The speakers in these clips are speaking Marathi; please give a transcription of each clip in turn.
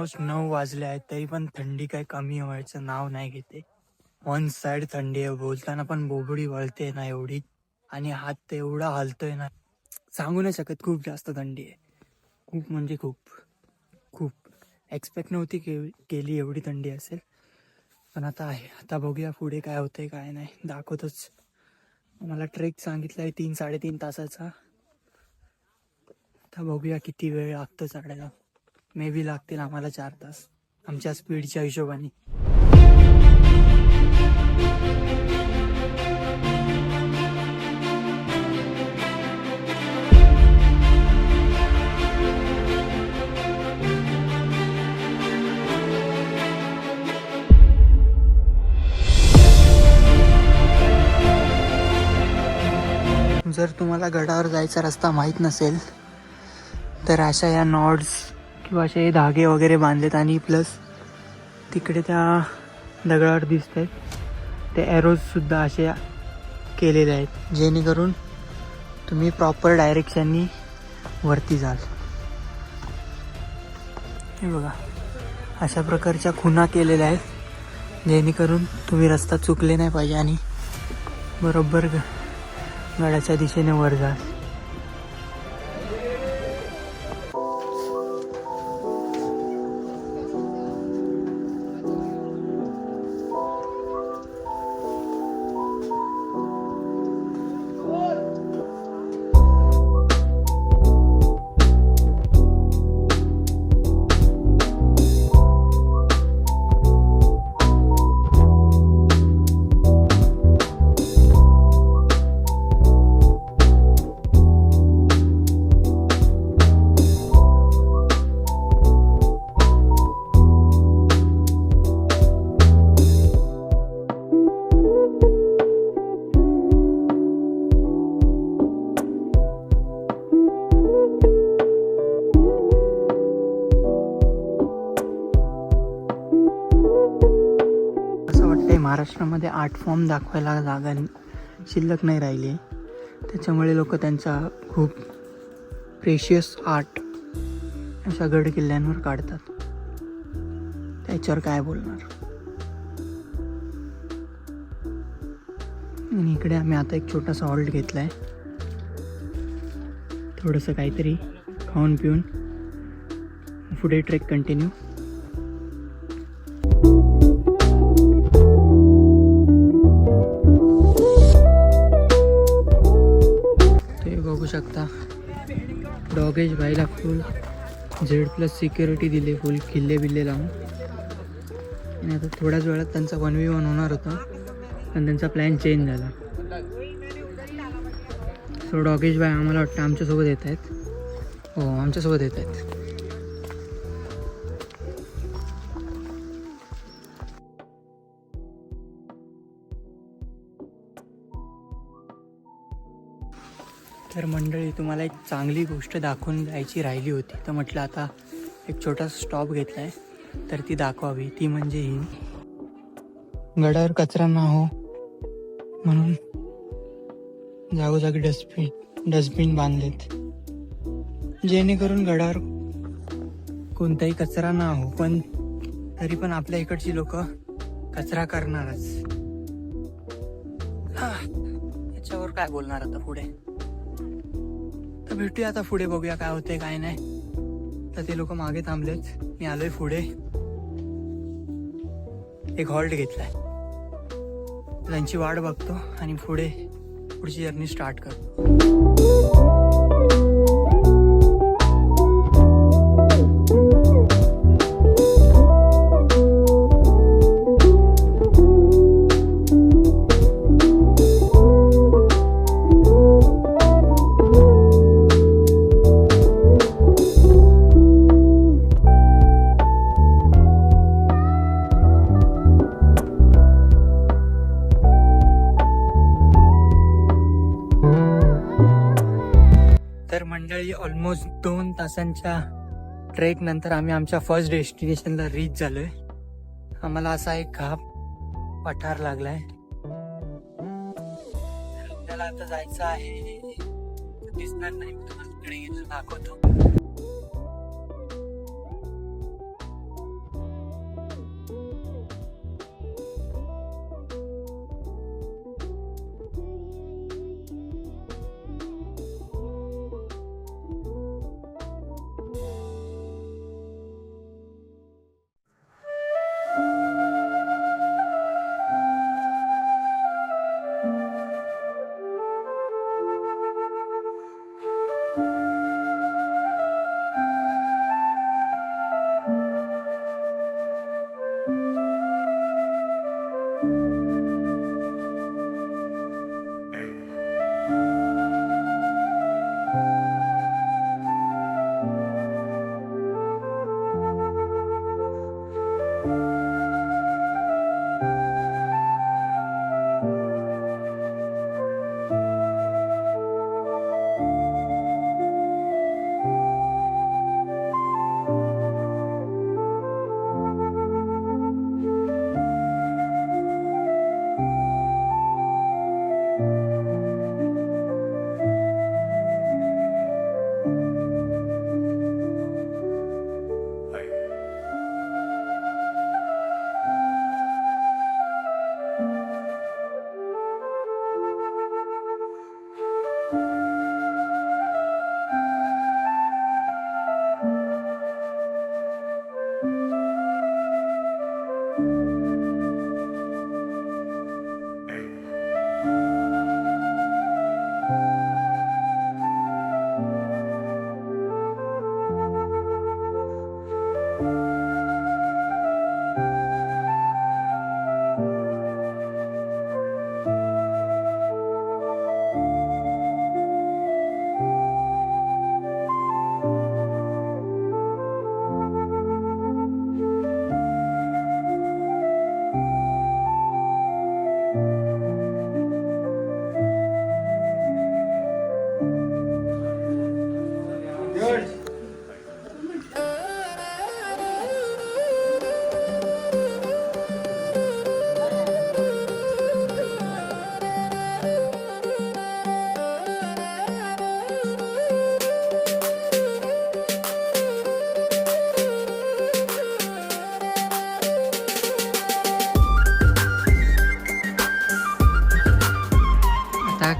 ऑलमोस्ट नऊ वाजले आहेत तरी पण थंडी काही कमी व्हायचं नाव नाही घेते. वन साइड थंडी आहे बोलताना पण बोबडी वळते ना एवढी. आणि हात तर एवढा हलतोय ना. सांगू नाही शकत खूप जास्त थंडी आहे. खूप म्हणजे खूप. खूप. एक्सपेक्ट नव्हती के केली एवढी थंडी असेल. पण आता आहे. आता बघूया पुढे काय होतंय काय नाही. दाखवतोच. मला ट्रेक सांगितलं आहे तीन साडेतीन तासाचा. आता बघूया किती वेळ लागतो चढायला. मे बी लागतील आम्हाला चार तास. आमच्या स्पीडच्या हिशोबाने. जर तुम्हाला गडावर जायचा रस्ता माहीत नसेल तर अशा या नॉड्स किंवा असे धागे वगैरे बांधलेत आणि प्लस तिकडे त्या दगडावर दिसत आहेत ते ॲरोजसुद्धा असे केलेले आहेत जेणेकरून तुम्ही प्रॉपर डायरेक्शननी वरती जाल. हे बघा अशा प्रकारच्या खुणा केलेल्या आहेत जेणेकरून तुम्ही रस्ता चुकले नाही पाहिजे आणि बरोबर ग- गडाच्या दिशेने वर जाल. महाराष्ट्रामध्ये आर्ट फॉर्म दाखवायला जागा शिल्लक नाही राहिली. आहे त्याच्यामुळे लोक त्यांचा खूप प्रेशियस आर्ट अशा गड किल्ल्यांवर काढतात. त्याच्यावर काय बोलणार? आणि इकडे आम्ही आता एक छोटासा हॉल्ट घेतला आहे थोडंसं काहीतरी खाऊन पिऊन. पुढे ट्रेक कंटिन्यू शकता. डॉगेज भाईला फुल झेड प्लस सिक्युरिटी दिली फुल किल्ले बिल्ले लावून. आणि आता थोड्याच वेळात त्यांचा वन वी वन होणार होता. पण त्यांचा प्लॅन चेंज झाला. सो डॉगेश भाई आम्हाला वाटतं आमच्यासोबत येत आहेत हो आमच्यासोबत येत आहेत तर मंडळी तुम्हाला एक चांगली गोष्ट दाखवून जायची राहिली होती. तर म्हटलं आता एक छोटा स्टॉप घेतला आहे तर ती दाखवावी. ती म्हणजे ही. गडावर कचरा ना हो म्हणून जागोजागी डस्टबिन डस्टबिन बांधलेत. जेणेकरून गडावर कोणताही कचरा ना हो. पण तरी पण आपल्या इकडची लोक कचरा करणारच. हा, याच्यावर काय बोलणार आता पुढे? भेटूया आता पुढे बघूया काय होते काय नाही. तर ते लोक मागे थांबलेत. मी आलोय पुढे. एक हॉल्ट घेतलाय. त्यांची वाट बघतो आणि पुढे पुढची जर्नी स्टार्ट करतो. म्हणजे मंडळी ऑलमोस्ट दोन तासांच्या ट्रेक नंतर आम्ही आमच्या फर्स्ट डेस्टिनेशनला रीच झालोय. आम्हाला असा एक घाप पठार लागलाय. आपल्याला आता जायचं आहे. दिसणार नाही मी तुम्हाला तिकडे गेलं दाखवतो.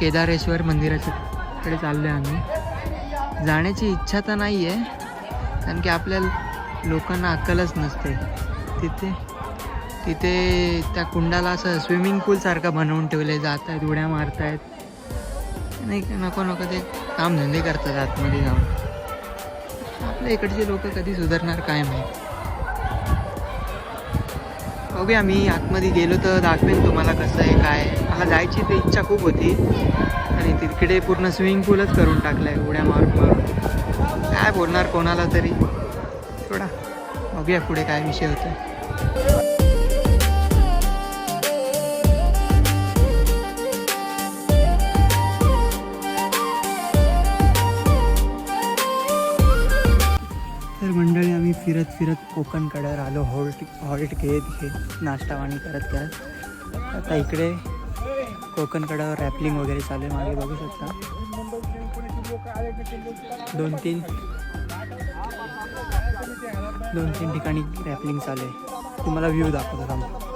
केदारेश्वर मंदिराच्या कडे आहे आम्ही. जाण्याची इच्छा तर नाही आहे कारण की आपल्या लोकांना अक्कलच नसते. तिथे तिथे त्या कुंडाला असं स्विमिंग पूलसारखं बनवून ठेवले जात आहेत उड्या मारत आहेत नाही का, नको नको ते कामधंदे करतात आतमध्ये जाऊन. आपल्या इकडचे लोक कधी सुधारणार काय माहीत? बघूया मी आतमध्ये गेलो तर दाखवेन तुम्हाला कसं आहे काय मला जायची तर इच्छा खूप होती. आणि तिकडे पूर्ण स्विमिंग पूलच करून टाकलं आहे उड्या मारून मारून. काय बोलणार कोणाला तरी. थोडा बघूया पुढे काय विषय होतो फिरत फिरत कोकणकडं आलो हॉल्ट हॉल्ट घेत घेत नाश्तावाणी करत करत. आता इकडे कोकणकडं रॅपलिंग वगैरे चालू आहे मागे बघू शकता. दोन तीन दोन तीन ठिकाणी रॅपलिंग चालू आहे. तुम्हाला व्ह्यू दाखवतो थांबा.